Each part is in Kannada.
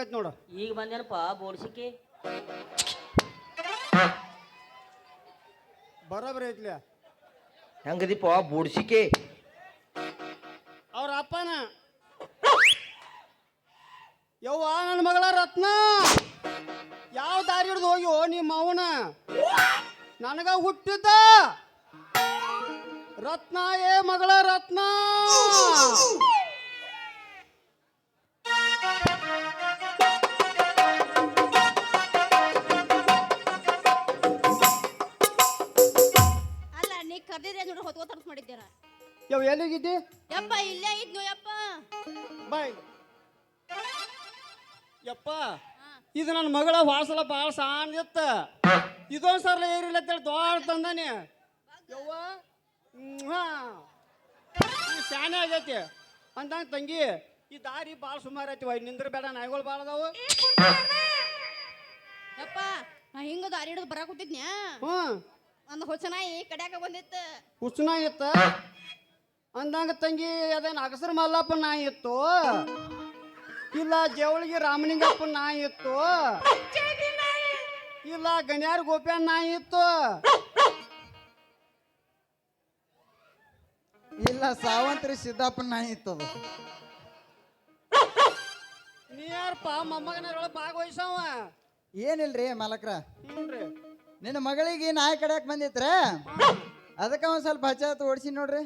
ಬರಾಕೈತಿ ನೋಡು. ಈಗ ಬಂದೇನಪ್ಪ ಬೋರ್ಸಿಕೆ ಬರೋಬ್ರಿ ಐತ್ಲಿ. ಹೆಂಗದಿಪ್ಪ ಬೂಡ್ಸಿಕೆ ಅವ್ರ ಅಪ್ಪನ. ಯವ್ವ ನನ್ನ ಮಗಳ ರತ್ನ. ಯಾವ ದಾರಿ ಹಿಡ್ದು ಹೋಗ್ಯೋ ನಿಮ್ಮ ಅವನ ನನಗ ಹುಟ್ಟಿದ್ದ. ರತ್ನ ಏ ಮಗಳ ರತ್ನ? ಹೊತ್ಕೋ ಯಾವ ಎಲ್ಲಿಗಿದ್ದಿ? ಯಪ್ಪ ಇಲ್ಲೇ ಇದ್ನು ಯಪ್ಪ. ಬಾಯ್ ಯಪ್ಪ ಇದು ನನ್ನ ಮಗಳ ವಾಸಲ ಭಾಳ ಸಾಂದಿತ್ತ ಇದೊಂದು ಸರ್ಲ ಏರಿಲ್ಲ ಅಂತೇಳಿ ದೊಡ್ಡ ತಂದಾನೆ. ಯವ್ವ ಹ್ಮ್ ಈ ಶಾನೆ ಆಗೈತಿ. ಅಂದಂಗ ತಂಗಿ ಈ ದಾರಿ ಭಾಳ ಸುಮಾರು ಐತಿ ವೈ ನಿಂದ್ರ ಬೇಡ ನಾಯಿಗಳು ಭಾಳ ಅದಾವು. ಯಪ್ಪ ನಾ ಹಿಂಗ ದಾರಿ ಹಿಡಿದು ಬರಾಕ್ ಹ್ಮ್. ಹ್ಞೂ ಒಂದು ಹುಚ್ಚನಾಯಿ ನಾಯಿ ಕಡ್ಯಾಕ ಬಂದಿತ್ತು? ಹುಚ್ಚುನ ಇತ್ತ? ಅಂದಂಗ ತಂಗಿ ಅದೇನು ಅಗಸರ ಮಲ್ಲಪ್ಪ ನಾಯಿ ಇತ್ತು? ಇಲ್ಲ ಜವಳಿಗೆ ರಾಮಲಿಂಗಪ್ಪ ನಾಯಿ ಇತ್ತು? ಇಲ್ಲ ಗಣ್ಯಾರ ಗೋಪ್ಯಾನ್ ನಾಯಿ ಇತ್ತು? ಇಲ್ಲ ಸಾವಂತ್ರಿ ಸಿದ್ದಪ್ಪನ ನಾಯಿ ಅದು. ನೀ ಯಾರಪ್ಪ ಮೊಮ್ಮಗನೊಳಗೆ ಭಾಗವಹಿಸವ? ಏನಿಲ್ರಿ ಮಾಲಕ್ರ? ಹ್ಞೂನ್ರಿ ನಿನ್ನ ಮಗಳಿಗೆ ನಾಯಿ ಕಡ್ಯಾಕ್ ಬಂದಿತ್ರ? ಅದಕ್ಕೆ ಒಂದ್ ಸ್ವಲ್ಪ ಹಚ್ಚಾತ ಓಡಿಸಿ ನೋಡ್ರಿ.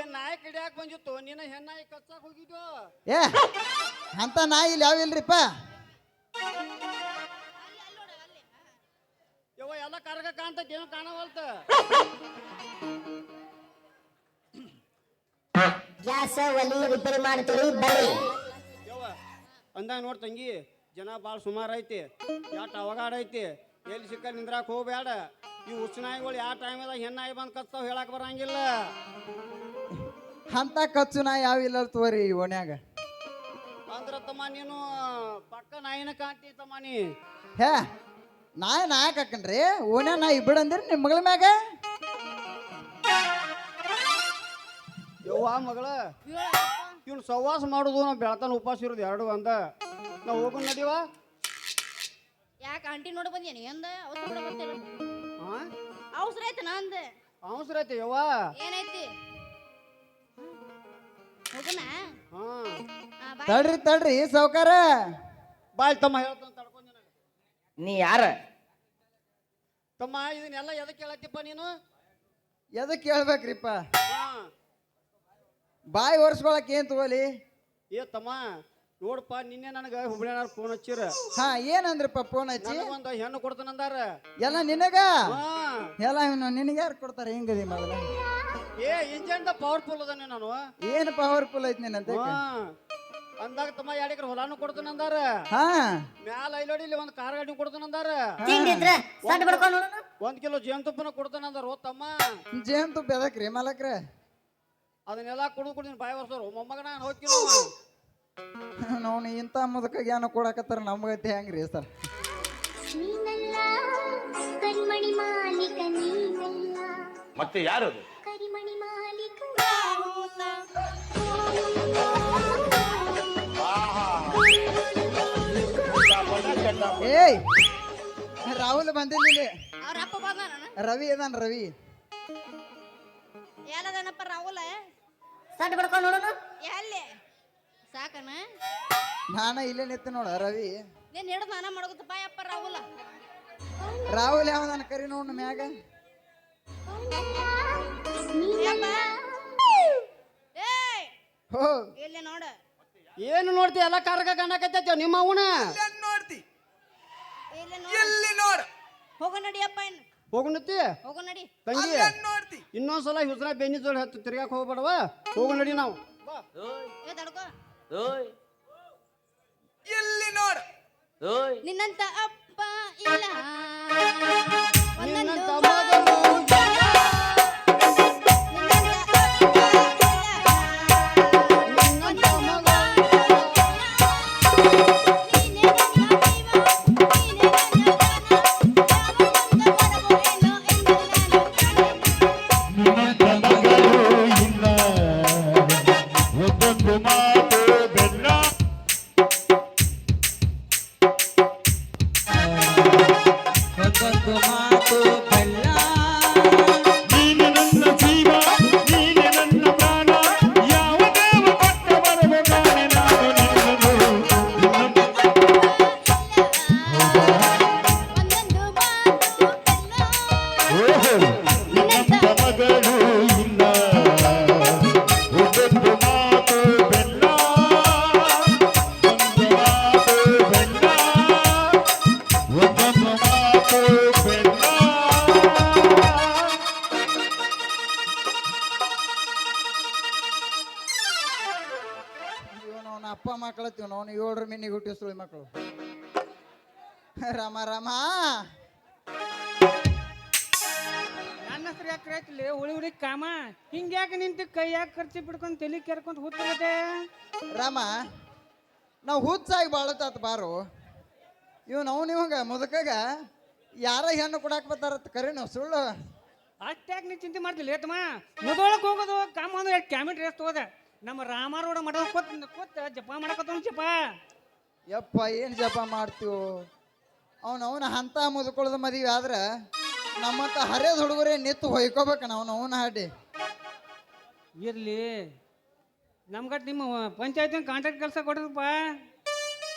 ಏನ್ ನಾಯಿ ಕಡಿಯಾಕ ಬಂದಿತ್ತು ನಿನ್ನ ಹೆಣ್ಣಾಯಿ ಕಚ್ಚಾಕ್ ಹೋಗಿದ್ದು ಏ ಅಂತ ನಾಯಿ ಇಲ್ಲಿ ಯಾವ ಇಲ್ರಿಪ್ಪ? ಯವ್ವ ಎಲ್ಲ ಕರ್ಗ ಕಾಣ್ತೈತಿ ಏನು ಕಾಣವಲ್ತ? ಗ್ಯಾಸ ಒಲಿ ರಿಪೇರಿ ಮಾಡ್ತೀವಿ ಬರ್ರಿ. ಯವ್ವ ಅಂದಾಗ ನೋಡ್ ತಂಗಿ ಜನ ಭಾಳ ಸುಮಾರು ಐತಿ ಯಾಟ್ ಅವಗಾಡ ಐತಿ. ಎಲ್ಲಿ ಸಿಕ್ಕ ನಿಂದ್ರಾಕ್ ಹೋಗ್ಬೇಡ ಈ ಉಚ್ಚನಾಯಿಗಳು ಯಾವ ಟೈಮದಾಗ ಹೆಣ್ಣಾಯಿ ಬಂದು ಕಚ್ತಾವ ಹೇಳಕ್ ಬರಂಗಿಲ್ಲ. ಅಂತ ಕಚ್ಚು ನಾಯಿ ಯಾವ ಇಲ್ಲ ತೋರಿ ಈ ಓಣ್ಯಾಗ? ಅಂದ್ರ ತಮ್ಮ ನೀನು ಪಕ್ಕ ನಾಯಿನ ಕಾಣ್ತಿ ತಮ್ಮ ನೀ. ಹೇ ನಾಯಿ ನಾಯಕ್ ಹಾಕನ್ರಿ ಓಣ್ಯಾ ನಾ ಇಬ್ಬಡ ಅಂದಿರಿ ನಿಮ್ಮ ಮಗಳ ಮ್ಯಾಗ? ಯವ್ವ ಮಗಳ ಇವ್ನು ಸವಾಸ ಮಾಡುದು ನಾವು ಬೆಳತನ ಉಪವಾಸ ಇರೋದು ಎರಡು ಅಂದ ನಾವು ಹೋಗೋಣ ನಡಿವ? ಯಾಕೆ ಆಂಟಿ ನೋಡಿ ಬಂದೇನಿ ಅಂದ ಅವಸರ ಬಿಡ ಬರ್ತೀರ ಹಾ ಅವಸರ ಐತೆ ನಾ ಅಂದೆ. ಅವಸರ ಐತಿ ಯವ್ವ? ಏನೈತಿ ಹಾ. ತಡ್ರಿ ತಡ್ರಿ ಸಾವುಕಾರ. ಬಾಯ್ ತಮ್ಮ ಹೇಳ್ತಾನೆ ತಡ್ಕೊಂಡ್. ನೀ ಯಾರ? ತಮ್ಮ ಇದನ್ನೆಲ್ಲ ಎದಕ್ಕೆ ಹೇಳತ್ತಿಪ್ಪ ನೀನು? ಎದಕ್ಕೆ ಹೇಳ್ಬೇಕ್ರಿಪ್ಪ? ಹಾ. ಬಾಯಿ ಒರ್ಸ್ಕೊಳಕ್ ಏನ್ ತಗೋಲಿ? ಏ ತಮ್ಮ ನೋಡಪ್ಪ ನಿನ್ನೆ ನನಗೆ ಹುಬ್ಳಿನಾರ ಫೋನ್ ಹಚ್ಚಿರ. ಹಾ ಏನಂದ್ರಪ್ಪ ಫೋನ್ ಹಚ್ಚಿ? ಒಂದ್ ಹೆಣ್ಣು ಕೊಡ್ತಾನಂದಾರ ಎಲ್ಲ ನಿನಗ? ಹಾ. ಎಲ್ಲ ಇವ್ನು ನಿನಗ ಯಾರು ಕೊಡ್ತಾರೆ? ಹೆಂಗದಿ ಮೊದಲ ಏ ಇಂಜನ್ ಪವರ್ಫುಲ್ ಅದಾನೆ ನಾನು ಏನು ಪವರ್ಫುಲ್ ಐತಿ ನಿನ್ನಂತ ಹಾ. ಅಂದಾಗ ತಮ್ಮ ಎರಡು ಎಕರೆ ಹೊಲಾನು ಕೊಡ್ತಾನಂದಾರ ಹಾ. ಮ್ಯಾಲ ಐಲೋಡಿ ಇಲ್ಲಿ ಒಂದು ಕಾರ್ ಗಾಡಿ ಕೊಡ್ತಾನಂದಾರ ಒಂದ್ ಕಿಲೋ ಜೇನುತುಪ್ಪನ ಕೊಡ್ತಾನಂದಾರ ಓ ತಮ್ಮ. ಜೇನುತುಪ್ಪ ಎದಕ್ರಿ ಮಾಲಕ್ರ? ಅದನ್ನೆಲ್ಲ ಕುಡಿದು ಬಾಯ್ ಬಾಯಿ ಬರ್ಸೋರು ಮೊಮ್ಮಗನ ಹೋಗ್ತೀನಿ. ನಾವು ಇಂಥ ಮುದಕ ಜ್ಞಾನ ಕೊಡಕತ್ತಾರ ನಮಗೈತೆ ಹೆಂಗ್ರಿ ಸರ್? ಮತ್ತೆ ಯಾರು ಏಯ್ ರಾಹುಲ್ ಬಂದಿಲ್ಲ ಇಲ್ಲಿ. ಅವ್ರ ಅಪ್ಪ ರವಿ ಅದಾನ ರವಿ. ಏನದನಪ್ಪ ರಾಹುಲ್? ಸಟ್ ಬಿಡ್ಕೊಂಡು ನೋಡೋಣ ಎಲ್ಲಿ? ಸಾಕನ? ನಾನ ಇಲ್ಲೇ ನಿತ್ತ ನೋಡ ರವಿ. ನೀನ್ ಹಿಡ್ದು ನಾನ ಮಾಡೋದಪ್ಪ ಯಪ್ಪ ರಾಹುಲ. ರಾಹುಲ್ ಯಾವ್ದಾನ ಕರಿ ನೋಡ್ ಮ್ಯಾಗ? ಹೋ. ಇಲ್ಲಿ ನೋಡ. ಏನು ನೋಡ್ತಿ? ಎಲ್ಲ ಕಾರ್ಗ ಕಾಣಕತ್ತೈತಿ ನಿಮ್ಮ ಅವನ ನೋಡ್ತಿ. ಇಲ್ಲಿ ನೋಡ. ನೋಡ. ಹೋಗೋ ನಡಿಯಪ್ಪ ಇನ್ನು. ಹೋಗುಣತಿ ಹೋಗು ನಡಿ. ತಂಗಿ ನೋಡ್ತಿ. ಇನ್ನೊಂದ್ಸಲ ಹುಸ್ರ ಬೆನ್ನಿ ಜೋಡಿ ಹತ್ತು ತಿರ್ಗಾಕ್ ಹೋಗ್ಬೇಡವ? ಹೋಗು ನಡಿ ನಾವು. ಬಾ. ಏ ತಡ್ಕೋ ಓಯ್ ಇಲ್ಲಿ ನೋಡ. ಓಯ್ ನಿನ್ನಂತ ಅಪ್ಪ ಇಲ್ಲ. ಏಳರ ಮಿನಿಗೆ ಹುಟ್ಟಿ ಸುಳಿ ಮಕ್ಕಳು ರಾಮ ರಾಮ. ನನ್ನ ಹೆಸರು ಯಾಕೆ ರೈತಲಿ ಉಳಿ ಹುಳಿ ಕಾಮ. ಹಿಂಗ್ಯಾಕೆ ನಿಂತು ಕೈ ಯಾಕೆ ಖರ್ಚು ಬಿಡ್ಕೊಂಡು ತಲೆ ಕೆರ್ಕೊಂತ ಕೂತ್ಕೊಳ್ಳತ್ತೆ ರಾಮ ನಾವು ಹುಚ್ಚಾಗಿ ಬಾಳತ್ತಾತ ಬಾರು. ಇವ್ ನಾವು ಇವಾಗ ಮುದಕಾಗ ಯಾರ ಹೆಣ್ಣು ಕೊಡಾಕ್ ಬರ್ತಾರತ್ ನಾವು ಸುಳ್ಳು. ಅಷ್ಟ್ಯಾಕೆ ನೀ ಚಿಂತೆ ಮಾಡ್ತಿಲ್ಲ ಏತಮ್ಮ? ಮುದೊಳಗೆ ಹೋಗೋದು ಕಾಮ ಅಂದ್ರೆ ಕ್ಯಾಮಿಟ್ರಿ ಎಷ್ಟು ಹೋದ? ನಮ್ಮ ರಾಮಾರೋಡ ಮಠ ಕೂತ್ ಕೂತ್ ಜಪ ಮಾಡಕತ್ತ ಜಪ. ಯಪ್ಪ ಏನು ಜಪ ಮಾಡ್ತೀವೋ? ಅವನು ಅವನ ಹಂತ ಮುದ್ಕೊಳ್ಳೋದು ಮದುವೆ ಆದ್ರೆ ನಮ್ಮಂತ ಹರಿಯದ ಹುಡುಗರೇ ನಿತ್ತು ಹೊಯ್ಕೋಬೇಕು ನಾವು ಅವನ ಹಾಡಿ. ಇರ್ಲಿ. ನಮ್ಗಟ್ ನಿಮ್ಮ ಪಂಚಾಯತಿ ಕಾಂಟ್ರಾಕ್ಟ್ ಕೆಲಸ ಕೊಡ್ರಪ್ಪ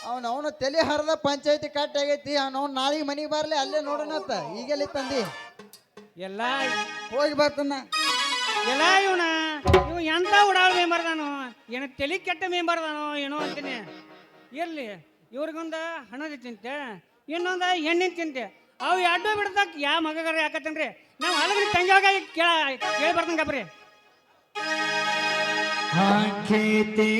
ಅವನು ಅವನು ತಲೆ ಹರಿದ ಪಂಚಾಯತಿ ಕಟ್ ಆಗೈತಿ ಅವ್ನು ನಾಳೆಗೆ ಮನೆಗೆ ಬರಲಿ ಅಲ್ಲೇ ನೋಡೋಣತ್ತ ಈಗೆಲ್ಲಿ ತಂದಿ? ಎಲ್ಲ ಹೋಗಿ ಬರ್ತನ ಎಲ್ಲ ಇವನ. ಇವ್ ಎಂತ ಉಡಾಳ ಮೇಂಬರ್ದಾನು ಏನೋ ತಲೆ ಕೆಟ್ಟ ಮೇಂಬರ್ದಾನು ಏನೋ ಅಂತೀನಿ. ಇರ್ಲಿ, ಇವ್ರಿಗೊಂದ ಹಣದ ಚಿಂತೆ, ಇನ್ನೊಂದ ಹೆಣ್ಣಿನ ಚಿಂತೆ. ಅವು ಎರಡು ಬಿಡ್ದಕ್ ಯಾವ ಮಗಗಾರ ಯಾಕತ್ತನ್ರಿ? ನಾವು ಹಲಗ್ರಿ ತಂಗಿ ಕೇಳ ಕೇಳಿ ಬರ್ದಂಗಪ್ರಿ